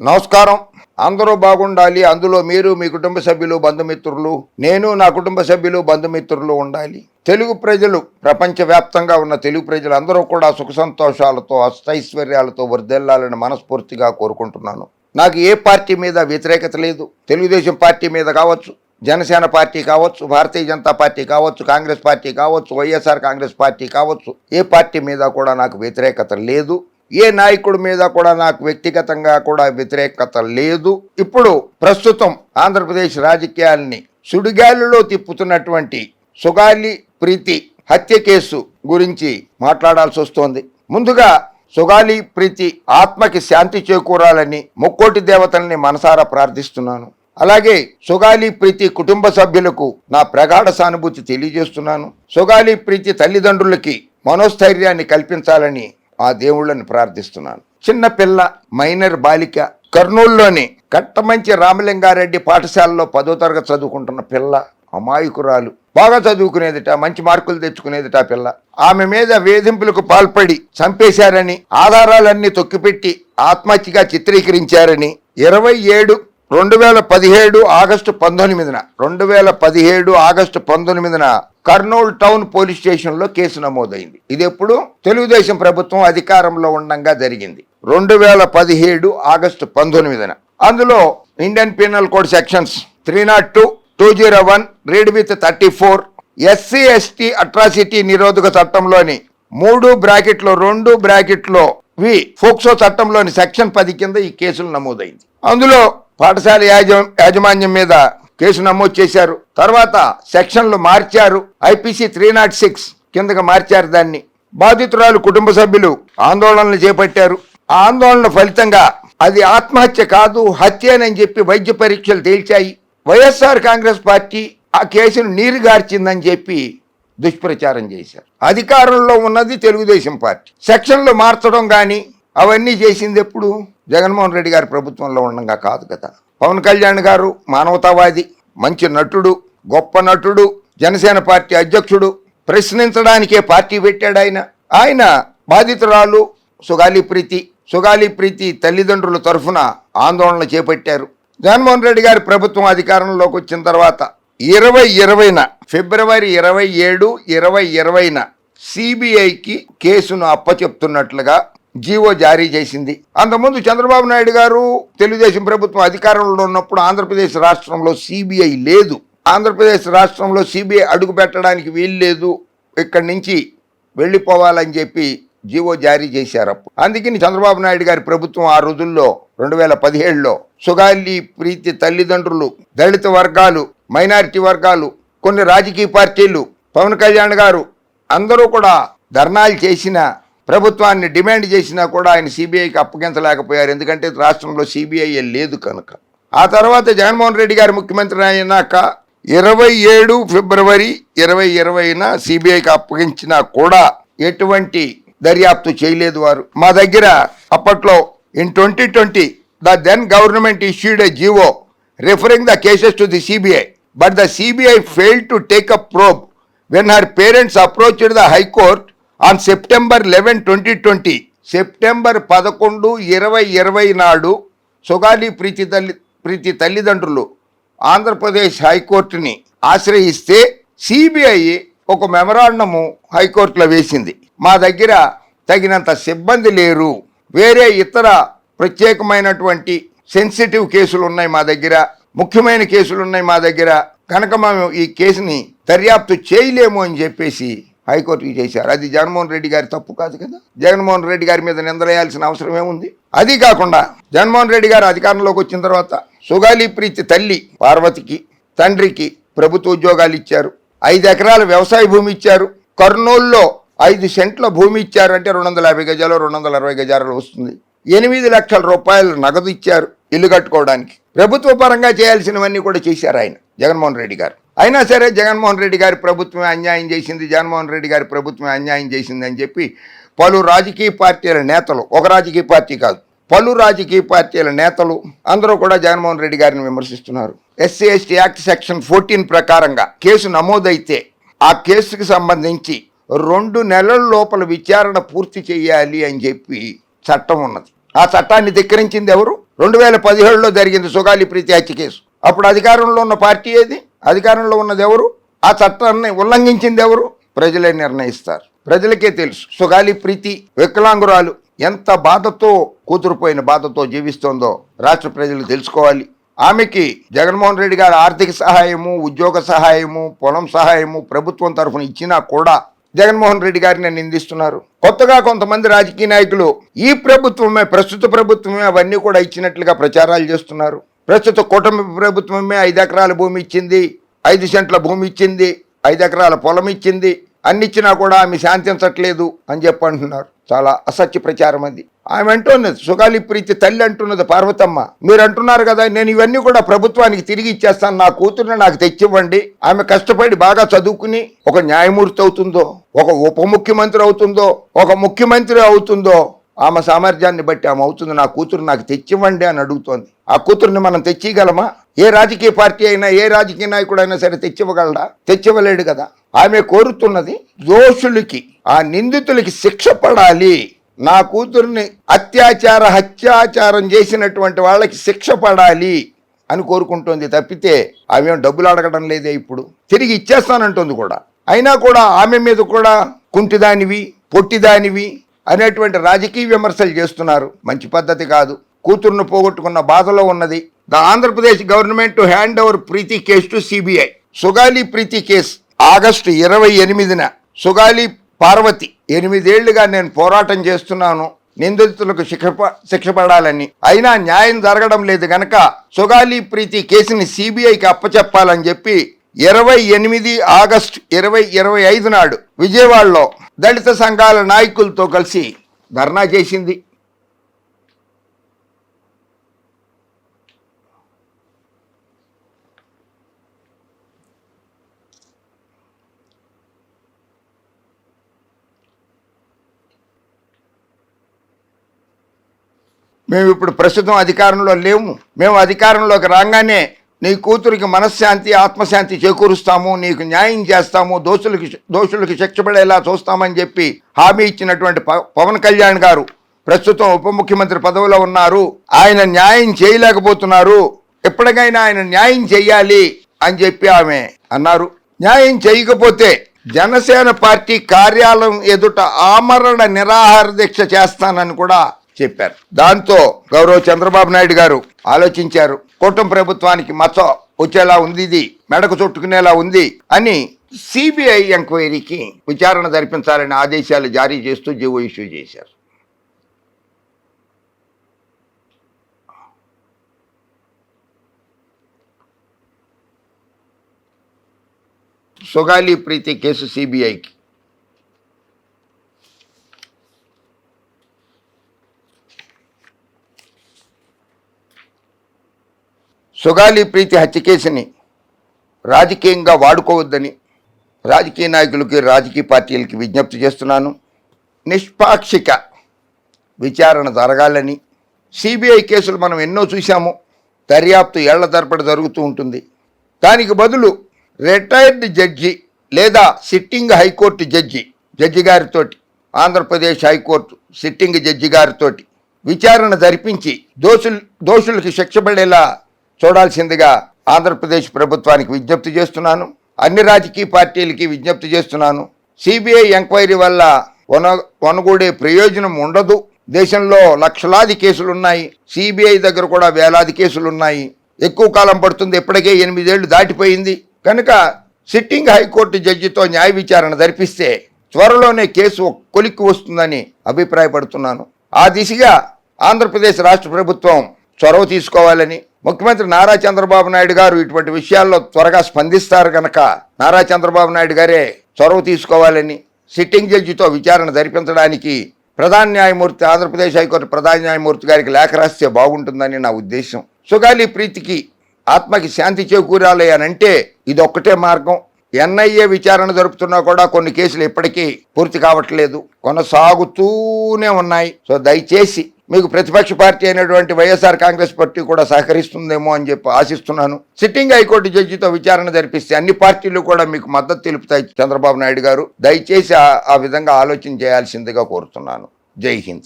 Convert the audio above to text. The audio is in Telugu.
నమస్కారం. అందరూ బాగుండాలి. అందులో మీరు మీ కుటుంబ సభ్యులు బంధుమిత్రులు. నేను నా కుటుంబ సభ్యులు బంధుమిత్రులు ఉండాలి. తెలుగు ప్రజలు ప్రపంచవ్యాప్తంగా ఉన్న తెలుగు ప్రజలు అందరూ కూడా సుఖ సంతోషాలతో అష్టైశ్వర్యాలతో వర్దెల్లాలని మనస్ఫూర్తిగా కోరుకుంటున్నాను. నాకు ఏ పార్టీ మీద వ్యతిరేకత లేదు. తెలుగుదేశం పార్టీ మీద కావచ్చు జనసేన పార్టీ కావచ్చు భారతీయ జనతా పార్టీ కావచ్చు కాంగ్రెస్ పార్టీ కావచ్చు వైఎస్ఆర్ కాంగ్రెస్ పార్టీ కావచ్చు ఏ పార్టీ మీద కూడా నాకు వ్యతిరేకత లేదు. ఏ నాయకుడి మీద కూడా నాకు వ్యక్తిగతంగా కూడా వ్యతిరేకత లేదు. ఇప్పుడు ప్రస్తుతం ఆంధ్రప్రదేశ్ రాజకీయాల్ని సుడిగాలిలో తిప్పుతున్నటువంటి సుగాలి ప్రీతి హత్య కేసు గురించి మాట్లాడాల్సి వస్తోంది. ముందుగా సుగాలి ప్రీతి ఆత్మకి శాంతి చేకూరాలని ముక్కోటి దేవతల్ని మనసారా ప్రార్థిస్తున్నాను. అలాగే సుగాలి ప్రీతి కుటుంబ సభ్యులకు నా ప్రగాఢ సానుభూతి తెలియజేస్తున్నాను. సుగాలి ప్రీతి తల్లిదండ్రులకి మనోస్థైర్యాన్ని కల్పించాలని ఆ దేవుళ్ళని ప్రార్థిస్తున్నాను. చిన్న పిల్ల మైనర్ బాలిక కర్నూలులోని కట్టమంచి రామలింగారెడ్డి పాఠశాలలో పదో తరగతి చదువుకుంటున్న పిల్ల అమాయకురాలు. బాగా చదువుకునేదిట మంచి మార్కులు తెచ్చుకునేదిట ఆ పిల్ల. ఆమె మీద వేధింపులకు పాల్పడి చంపేశారని ఆధారాలన్నీ తొక్కిపెట్టి ఆత్మహత్యగా చిత్రీకరించారని ఇరవై ఏడు రెండు వేల పదిహేడు ఆగస్టు పంతొమ్మిదిన రెండు వేల పదిహేడు ఆగస్టు పంతొమ్మిదిన కర్నూలు టౌన్ పోలీస్ స్టేషన్లో కేసు నమోదైంది. ఇది ఎప్పుడు తెలుగుదేశం ప్రభుత్వం అధికారంలో ఉండగా జరిగింది. రెండు వేల పదిహేడు ఆగస్టు పంతొమ్మిదిన. అందులో Indian penal code sections three not two two zero one read with thirty four SC ST atrocity నిరోధక చట్టంలోని మూడు బ్రాకెట్లో రెండు బ్రాకెట్లో వి ఫోక్సో చట్టంలోని సెక్షన్ పది కింద ఈ కేసులు నమోదైంది. అందులో పాఠశాల యాజ యాజమాన్యం మీద కేసు నమోదు చేశారు. తర్వాత సెక్షన్లు మార్చారు. ఐపీసీ త్రీ నాట్ సిక్స్ కిందకి మార్చారు దాన్ని. బాధితురాలు కుటుంబ సభ్యులు ఆందోళనలు చేపట్టారు. ఆ ఆందోళన ఫలితంగా అది ఆత్మహత్య కాదు హత్యనని చెప్పి వైద్య పరీక్షలు తేల్చాయి. వైఎస్ఆర్ కాంగ్రెస్ పార్టీ ఆ కేసును నీరుగార్చిందని చెప్పి దుష్ప్రచారం చేశారు. అధికారంలో ఉన్నది తెలుగుదేశం పార్టీ. సెక్షన్లు మార్చడం కానీ అవన్నీ చేసింది ఎప్పుడు? జగన్మోహన్ రెడ్డి గారి ప్రభుత్వంలో ఉండగా కాదు కదా. పవన్ కళ్యాణ్ గారు మానవతావాది మంచి నటుడు గొప్ప నటుడు జనసేన పార్టీ అధ్యక్షుడు ప్రశ్నించడానికే పార్టీ పెట్టాడు ఆయన. ఆయన బాధితురాలు సుగాలి ప్రీతి సుగాలి ప్రీతి తల్లిదండ్రుల తరఫున ఆందోళన చేపట్టారు. జగన్మోహన్ రెడ్డి గారి ప్రభుత్వం అధికారంలోకి వచ్చిన తర్వాత ఇరవై ఇరవైన ఫిబ్రవరి ఇరవై ఏడు ఇరవై ఇరవైన సిబిఐకి కేసును అప్పచెప్తున్నట్లుగా జీవో జారీ చేసింది. అంతకుముందు చంద్రబాబు నాయుడు గారు తెలుగుదేశం ప్రభుత్వం అధికారంలో ఉన్నప్పుడు ఆంధ్రప్రదేశ్ రాష్ట్రంలో సిబిఐ లేదు. ఆంధ్రప్రదేశ్ రాష్ట్రంలో సిబిఐ అడుగు పెట్టడానికి వీల్లేదు ఇక్కడి నుంచి వెళ్ళిపోవాలని చెప్పి జీవో జారీ చేశారు అప్పుడు. అందుకని చంద్రబాబు నాయుడు గారి ప్రభుత్వం ఆ రోజుల్లో రెండు వేల పదిహేడులో సుగాలి ప్రీతి తల్లిదండ్రులు దళిత వర్గాలు మైనారిటీ వర్గాలు కొన్ని రాజకీయ పార్టీలు పవన్ కళ్యాణ్ గారు అందరూ కూడా ధర్నాలు చేసిన ప్రభుత్వాన్ని డిమాండ్ చేసినా కూడా ఆయన సిబిఐకి అప్పగించలేకపోయారు. ఎందుకంటే రాష్ట్రంలో సిబిఐ లేదు కనుక. ఆ తర్వాత జగన్మోహన్ రెడ్డి గారు ముఖ్యమంత్రి అయినాక ఇరవై ఏడు ఫిబ్రవరి ఇరవై ఇరవైన సిబిఐకి అప్పగించినా కూడా ఎటువంటి దర్యాప్తు చేయలేదు వారు. మా దగ్గర అప్పట్లో in twenty twenty the then government issued a GO referring the cases to the CBI but the CBI fail to take up probe when her parents approached the high court on September eleven twenty twenty September పదకొండు ఇరవై ఇరవై నాడు సుగాలి ప్రీతి తల్లి ప్రీతి తల్లిదండ్రులు ఆంధ్రప్రదేశ్ హైకోర్టుని ఆశ్రయిస్తే సిబిఐ ఒక మెమరాండము హైకోర్టులో వేసింది. మా దగ్గర తగినంత సిబ్బంది లేరు. వేరే ఇతర ప్రత్యేకమైనటువంటి సెన్సిటివ్ కేసులు ఉన్నాయి మా దగ్గర. ముఖ్యమైన కేసులు ఉన్నాయి మా దగ్గర. కనుక మేము ఈ కేసుని దర్యాప్తు చేయలేము అని చెప్పేసి హైకోర్టుకి చేశారు. అది జగన్మోహన్ రెడ్డి గారి తప్పు కాదు కదా? జగన్మోహన్ రెడ్డి గారి మీద నిందలేయాల్సిన అవసరం ఏముంది? అది కాకుండా జగన్మోహన్ రెడ్డి గారు అధికారంలోకి వచ్చిన తర్వాత సుగాలి ప్రీతి తల్లి పార్వతికి తండ్రికి ప్రభుత్వ ఉద్యోగాలు ఇచ్చారు. ఐదు ఎకరాల వ్యవసాయ భూమి ఇచ్చారు. కర్నూలులో ఐదు సెంట్ల భూమి ఇచ్చారు అంటే రెండు వందల యాభై గజాలు రెండు వందల అరవై గజాలు వస్తుంది. ఎనిమిది లక్షల రూపాయలు నగదు ఇచ్చారు ఇల్లు కట్టుకోవడానికి. ప్రభుత్వ పరంగా చేయాల్సినవన్నీ కూడా చేశారు ఆయన జగన్మోహన్ రెడ్డి గారు. అయినా సరే జగన్మోహన్ రెడ్డి గారి ప్రభుత్వమే అన్యాయం చేసింది జగన్మోహన్ రెడ్డి గారి ప్రభుత్వమే అన్యాయం చేసింది అని చెప్పి పలు రాజకీయ పార్టీల నేతలు ఒక రాజకీయ పార్టీ కాదు పలు రాజకీయ పార్టీల నేతలు అందరూ కూడా జగన్మోహన్ రెడ్డి గారిని విమర్శిస్తున్నారు. SC ST act section fourteen ప్రకారంగా కేసు నమోదైతే ఆ కేసుకు సంబంధించి రెండు నెలల లోపల విచారణ పూర్తి చేయాలి అని చెప్పి చట్టం ఉన్నది. ఆ చట్టాన్ని ధిక్కరించింది ఎవరు? రెండు వేల పదిహేడులో జరిగింది సుగాలి ప్రీతి హత్య కేసు. అప్పుడు అధికారంలో ఉన్న పార్టీ ఏది? అధికారంలో ఉన్నది ఎవరు ఆ చట్టాన్ని ఉల్లంఘించింది ఎవరు ప్రజలే నిర్ణయిస్తారు. ప్రజలకే తెలుసు. సుగాలి ప్రీతి వికలాంగురాలు ఎంత బాధతో కూతురుపోయిన బాధతో జీవిస్తోందో రాష్ట్ర ప్రజలు తెలుసుకోవాలి. ఆమెకి జగన్మోహన్ రెడ్డి గారు ఆర్థిక సహాయము ఉద్యోగ సహాయము పొలం సహాయము ప్రభుత్వం తరఫున ఇచ్చినా కూడా జగన్మోహన్ రెడ్డి గారిని నిందిస్తున్నారు. కొత్తగా కొంతమంది రాజకీయ నాయకులు ఈ ప్రభుత్వమే ప్రస్తుత ప్రభుత్వమే అవన్నీ కూడా ఇచ్చినట్లుగా ప్రచారాలు చేస్తున్నారు. ప్రస్తుత కూటమి ప్రభుత్వమే ఐదు ఎకరాల భూమి ఇచ్చింది ఐదు సెంట్ల భూమి ఇచ్చింది ఐదు ఎకరాల పొలం ఇచ్చింది. అన్ని ఇచ్చినా కూడా ఆమె శాంతించట్లేదు అని చెప్పి అంటున్నారు. చాలా అసత్య ప్రచారం అది. ఆమె అంటున్నది సుగాలి ప్రీతి తల్లి అంటున్నది పార్వతమ్మ. మీరు అంటున్నారు కదా నేను ఇవన్నీ కూడా ప్రభుత్వానికి తిరిగి ఇచ్చేస్తాను. నా కూతుర్ని నాకు తెచ్చివ్వండి. ఆమె కష్టపడి బాగా చదువుకుని ఒక న్యాయమూర్తి అవుతుందో ఒక ఉప ముఖ్యమంత్రి అవుతుందో ఒక ముఖ్యమంత్రి అవుతుందో ఆమె సామర్థ్యాన్ని బట్టి ఆమె అవుతుంది. నా కూతురు నాకు తెచ్చివ్వండి అని అడుగుతోంది. ఆ కూతుర్ని మనం తెచ్చిగలమా ఏ రాజకీయ పార్టీ అయినా ఏ రాజకీయ నాయకుడు అయినా సరే తెచ్చివ్వగలడా? తెచ్చివ్వలేడు కదా. ఆమె కోరుతున్నది దోషులకి ఆ నిందితులకి శిక్ష పడాలి. నా కూతుర్ని అత్యాచార హత్యాచారం చేసినటువంటి వాళ్ళకి శిక్ష పడాలి అని కోరుకుంటోంది. తప్పితే ఆమె డబ్బులు అడగడం లేదే ఇప్పుడు. తిరిగి ఇచ్చేస్తానంటుంది కూడా. అయినా కూడా ఆమె మీద కూడా కుంటిదానివి పొట్టిదానివి అనేటువంటి రాజకీయ విమర్శలు చేస్తున్నారు. మంచి పద్ధతి కాదు. కూతురును పోగొట్టుకున్న బాధలో ఉన్నది. The Andhra Pradesh government hand over Preethi case to CBI. Sugali Preethi case August ఇరవై ఎనిమిదిన సుగాలి పార్వతి ఎనిమిదేళ్ళుగా నేను పోరాటం చేస్తున్నాను. నిందితులకు శిక్ష శిక్ష పడాలని. అయినా న్యాయం జరగడం లేదు గనక సుగాలి ప్రీతి కేసుని సిబిఐకి అప్పచెప్పాలని చెప్పి ఇరవై ఎనిమిది ఆగస్టు ఇరవై ఇరవై ఐదు నాడు విజయవాడలో దళిత సంఘాల నాయకులతో కలిసి ధర్నా చేసింది. మేము ఇప్పుడు ప్రస్తుతం అధికారంలో లేము. మేము అధికారంలోకి రాగానే నీ కూతురికి మనశ్శాంతి ఆత్మశాంతి చేకూరుస్తాము నీకు న్యాయం చేస్తాము దోషులకి దోషులకి శిక్ష పడేలా చూస్తామని చెప్పి హామీ ఇచ్చినటువంటి ప- పవన్ కళ్యాణ్ గారు ప్రస్తుతం ఉప ముఖ్యమంత్రి పదవిలో ఉన్నారు. ఆయన న్యాయం చేయలేకపోతున్నారు. ఎప్పటికైనా ఆయన న్యాయం చెయ్యాలి అని చెప్పి ఆమె అన్నారు. న్యాయం చేయకపోతే జనసేన పార్టీ కార్యాలయం ఎదుట ఆమరణ నిరాహార దీక్ష చేస్తానని కూడా చెప్పారు. దాంతో గౌరవ చంద్రబాబు నాయుడు గారు ఆలోచించారు. కూటమి ప్రభుత్వానికి మచ్చ వచ్చేలా ఉంది ఇది మెడకు చుట్టుకునేలా ఉంది అని సిబిఐ ఎంక్వైరీకి విచారణ జరిపించాలని ఆదేశాలు జారీ చేస్తూ జీవో ఇష్యూ చేశారు. సుగాలి ప్రీతి కేసు సిబిఐకి. సుగాలి ప్రీతి హత్య కేసుని రాజకీయంగా వాడుకోవద్దని రాజకీయ నాయకులకి రాజకీయ పార్టీలకి విజ్ఞప్తి చేస్తున్నాను. నిష్పాక్షిక విచారణ జరగాలని సిబిఐ కేసులు మనం ఎన్నో చూశాము. దర్యాప్తు ఏళ్ళ తరపడి జరుగుతూ ఉంటుంది. దానికి బదులు రిటైర్డ్ జడ్జి లేదా sitting high court judge judge గారితోటి Andhra Pradesh high court sitting judge గారితోటి విచారణ జరిపించి దోషులు దోషులకు శిక్ష పడేలా చూడాల్సిందిగా ఆంధ్రప్రదేశ్ ప్రభుత్వానికి విజ్ఞప్తి చేస్తున్నాను. అన్ని రాజకీయ పార్టీలకి విజ్ఞప్తి చేస్తున్నాను. సిబిఐ ఎంక్వైరీ వల్ల వన వనగూడే ప్రయోజనం ఉండదు. దేశంలో లక్షలాది కేసులు ఉన్నాయి సిబిఐ దగ్గర కూడా వేలాది కేసులు ఉన్నాయి ఎక్కువ కాలం పడుతుంది. ఇప్పటికే ఎనిమిదేళ్ళు దాటిపోయింది. కనుక సిట్టింగ్ హైకోర్టు జడ్జితో న్యాయ విచారణ జరిపిస్తే త్వరలోనే కేసు కొలిక్కి వస్తుందని అభిప్రాయపడుతున్నాను. ఆ దిశగా ఆంధ్రప్రదేశ్ రాష్ట్ర ప్రభుత్వం చొరవ తీసుకోవాలని ముఖ్యమంత్రి నారా చంద్రబాబు నాయుడు గారు ఇటువంటి విషయాల్లో త్వరగా స్పందిస్తారు కనుక నారా చంద్రబాబు నాయుడు గారే చొరవ తీసుకోవాలని సిట్టింగ్ జడ్జితో విచారణ జరిపించడానికి ప్రధాన న్యాయమూర్తి ఆంధ్రప్రదేశ్ హైకోర్టు ప్రధాన న్యాయమూర్తి గారికి లేఖ రాస్తే బాగుంటుందని నా ఉద్దేశం. సుగాలి ప్రీతికి ఆత్మకి శాంతి చేకూరాలి అని అంటే ఇది ఒక్కటే మార్గం. ఎన్ఐఏ విచారణ జరుపుతున్నా కూడా కొన్ని కేసులు ఇప్పటికీ పూర్తి కావట్లేదు. కొనసాగుతూనే ఉన్నాయి. సో దయచేసి మీకు ప్రతిపక్ష పార్టీ అయినటువంటి వైఎస్ఆర్ కాంగ్రెస్ పార్టీ కూడా సహకరిస్తుందేమో అని చెప్పి ఆశిస్తున్నాను. సిట్టింగ్ హైకోర్టు జడ్జితో విచారణ జరిపిస్తే అన్ని పార్టీలు కూడా మీకు మద్దతు తెలుపుతాయి చంద్రబాబు నాయుడు గారు. దయచేసి ఆ- ఆ విధంగా ఆలోచన చేయాల్సిందిగా కోరుతున్నాను. జై హింద్.